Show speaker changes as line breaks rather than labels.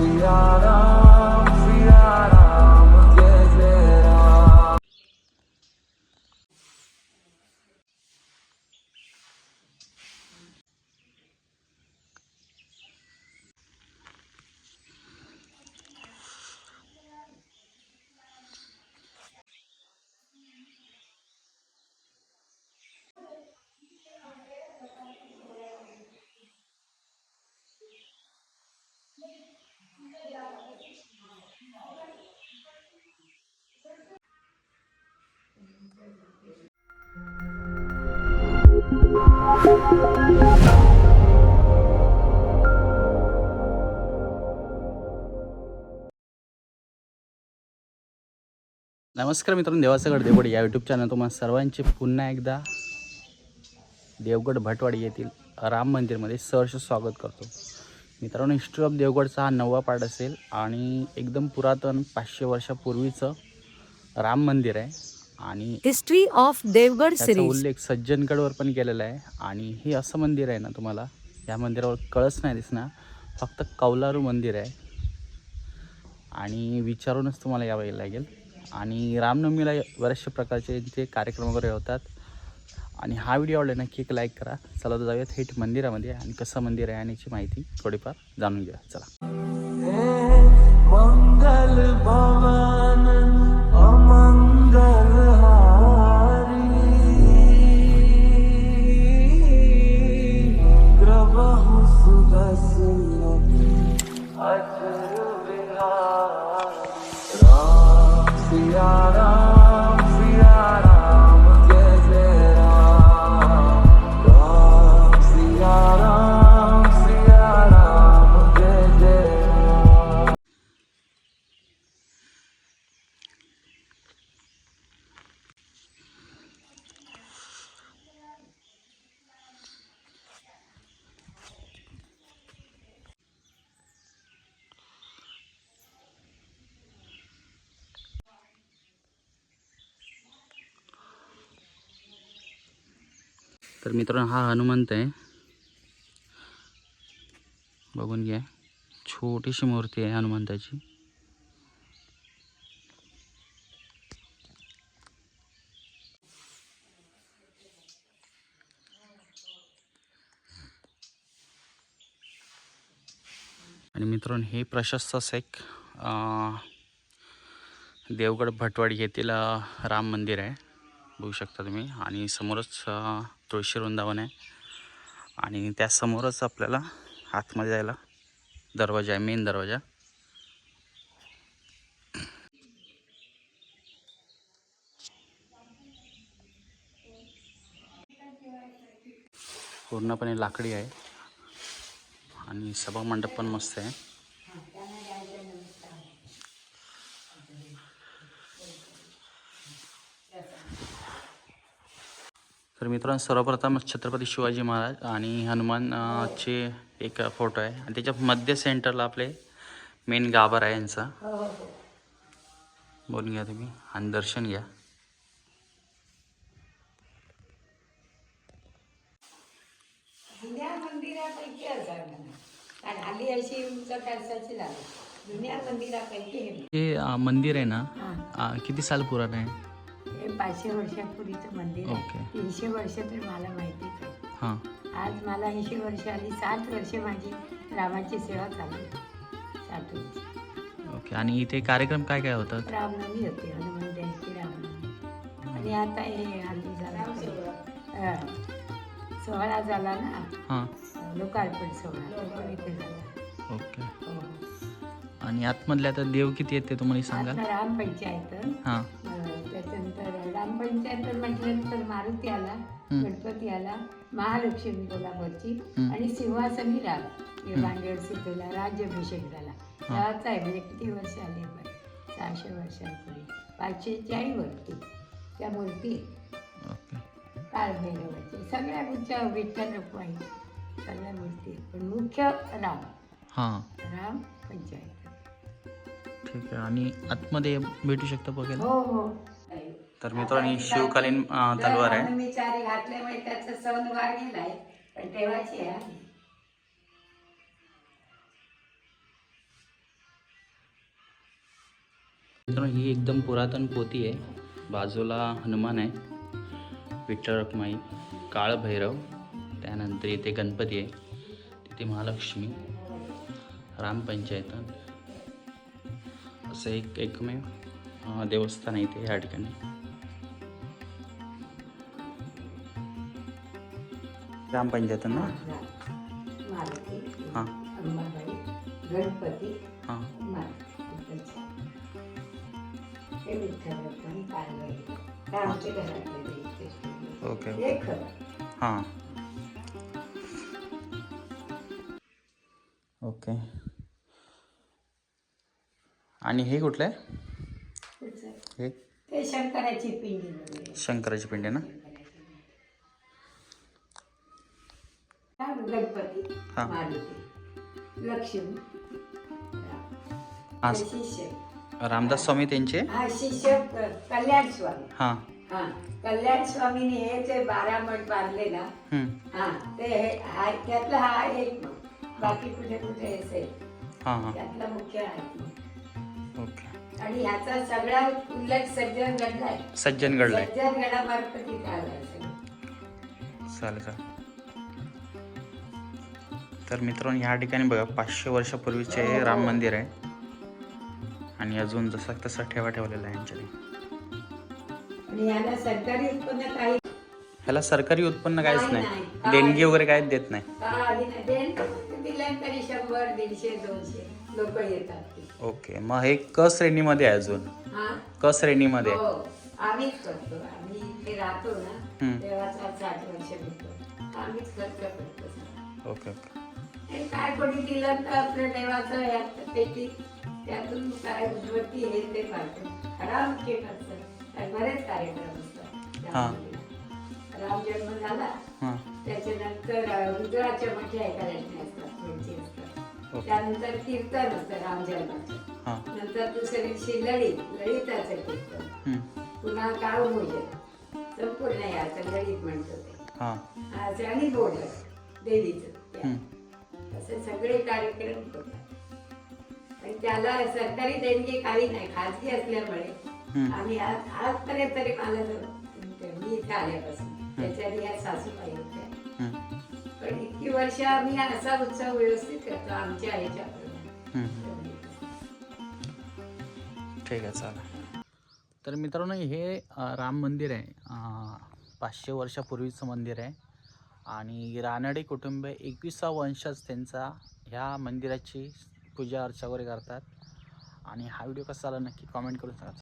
Rasiya. नमस्कार मित्रांनो देवासगड देवगड या यूट्यूब चॅनल तुम्हाला सर्वांचे पुन्हा एकदा देवगड भटवाडी येथील राम मंदिरमध्ये सहर्ष स्वागत करतो. मित्रांनो हिस्ट्री ऑफ देवगडचा हा नववा पार्ट असेल आणि एकदम पुरातन पाचशे वर्षापूर्वीचं राम मंदिर आहे. आणि
हिस्ट्री ऑफ देवगड सिरीज
उल्लेख सज्जनगडवर पण केलेला आहे. आणि हे असं मंदिर आहे ना तुम्हाला? या मंदिरावर कळस नाही दिसणार. फक्त कौलारू मंदिर आहे. आणि विचारूनच तुम्हाला यावं लागेल. आणि रामनवमीला बरेचशा प्रकारचे इथे कार्यक्रम वगैरे होतात. आणि हा व्हिडिओ आवडला नक्की एक लाईक करा. चला तर जाऊया थेट मंदिरामध्ये. आणि कसं मंदिर आहे आणि याची माहिती थोडीफार जाणून घ्या चला.
राम सिया
तर मित्रांनो हा हनुमंत आहे. बघून घ्या. छोटीशी मूर्ती आहे हनुमंताची. आणि मित्रांनो हे प्रशस्त असं एक देवगड भटवाडी येथील राम मंदिर आहे. बघू शकता तुम्ही. आणि समोरच तुळशी वृंदावन आहे. आणि त्यासमोरच आपल्याला आतमध्ये जायला दरवाजा आहे मेन दरवाजा. पूर्णपणे लाकडी आहे. आणि सभा मंडप पण मस्त आहे. तर मित्रांनो सर्वप्रथम छत्रपती शिवाजी महाराज आणि हनुमान अं, चे एक फोटो आहे. आणि त्याच्या मध्य सेंटरला आपले मेन गाभार आहे यांचा. बोलून घ्या तुम्ही आणि दर्शन घ्या.
जुन्या मंदिरापैकी असावं कारण हल्ली अशी उंच कळसाची लागली. जुन्या मंदिरापैकी हे
मंदिर आहे ना? किती साल पुराण आहे?
पाचशे वर्षापूर्वीचं मंदिर
ओके.
आहे तीनशे वर्ष तर मला माहितीच आहे.
हां.
आज मला ऐंशी वर्ष आली साठ वर्ष माझी रामाची सेवा चालू आहे. साठ वर्ष
ओके. आणि इथे कार्यक्रम काय काय होतात?
रामनवमी होती. हनुमान जयंती रामनवमी. आणि आता हे हल्ली झाला सोहळा झाला ना?
हां.
लोकार्पण सोहळा. तो इथे झाला.
ओके.
हो.
आणि आतमधले आता देव किती आहेत ते तुम्हाला सांगाल?
आता राम पंचायत.
हां.
ग्रामपंचायत म्हटल्यानंतर मारुती आला. गणपती आला महालक्ष्मी कोल्हापूरची. आणि सिंहासनी राग हे भांडेड सिद्धूला राज्याभिषेक झाला. त्याचा आहे म्हणजे किती वर्ष आली पण? सहाशे वर्षांपूर्वी. पाचशेच्याही वरती. त्या मूर्ती काळभैरवाची सगळ्या मूर्त्या विठ्ठल रुक्माई सगळ्या मूर्ती. पण मुख्य राम. राम पंचायत.
ठीक आहे. आणि आतमध्ये भेटू शकता बघायला?
हो हो.
तर मित्रांनो ही शिवकालीन तलवार आहे.
मी चारी घातल्यामुळे त्याचा सणवार गेलाय पण आहे हा.
मित्रांनो ही एकदम पुरातन पोती आहे. बाजूला हनुमान आहे विठ्ठल रखमाई काळ भैरव त्यानंतर इथे गणपती आहे तिथे महालक्ष्मी रामपंचायत असं एक एकमेव देवस्थान आहे इथे या ठिकाणी.
आमच्या घरातले देव ते.
ओके.
हे
हां. ओके. आणि हे कुठलं आहे. हे?
शंकराची पिंडी
ना?
लक्ष्मी. शिष्य.
रामदास स्वामी त्यांचे?
हा शिष्य क- कल्याण स्वामी.
हां.
हा कल्याण स्वामीने हे जे बारा मठ बांधले ना
हम्म.
हा ते हे- हा त्यातला हा एक मठ. बाकी कुठे कुठे असेल
हां हां.
त्यातला मुख्य आहे.
ओके.
आणि ह्याचा सगळा उल्लेख सज्जन घडलाय
सज्जनगडला आहे.
सज्जन गडामार्फत इथे सगळं.
चालेल चालेल. तर मित्रांनो ह्या ठिकाणी बघा पाचशे वर्षापूर्वीचे हे राम मंदिर आहे. आणि अजून जसा तसा ठेवा ठेवलेला आहे यांच्याने.
आणि याला सरकारी उत्पन्न काही
ह्याला सरकारी उत्पन्न काहीच
नाही.
देणगी वगैरे काहीच देत नाही. ओके मग हे क श्रेणीमध्ये आहे अजून? क श्रेणीमध्ये आहे.
हो.
Okay okay.
हे काय कोणी दिलं तर आपल्या देवाचं यात पेटी त्यातून काय उद्वत्ती हे ते पाहतो. खरा मुख्य खर्च आणि बरेच कार्यक्रम असतात. राम जन्म झाला. त्याच्यानंतर रुद्राच्या असतात असतात.
ओके.
त्यानंतर कीर्तन असतं राम जन्माचं. नंतर दुसऱ्या दिवशी ललित ललिताचं कीर्तन. पुन्हा काळूमोजन संपूर्ण याचं ललित म्हणतो ते. आणि बोलत देवीचं. असे सगळे कार्यक्रम होतात. आणि त्याला सरकारी देणगी काही नाही खाजगी असल्यामुळे. आम्ही आज आजपर्यंत तरी मला मी इथे आल्यापासून त्याच्या आधी या सासूबाई होत्या. पण इतकी वर्ष आम्ही असा उत्सव व्यवस्थित करतो आमच्या
हम्म. ठीक आहे चालेल. तर मित्रांनो हे राम मंदिर आहे. पाचशे वर्षापूर्वीचं मंदिर आहे. आणि रानडे कुटुंब एकविसा वंशज त्यांचा ह्या मंदिराची पूजा अर्चा वगैरे करतात. आणि हा व्हिडिओ कसा आला नक्की कॉमेंट करून सांगा.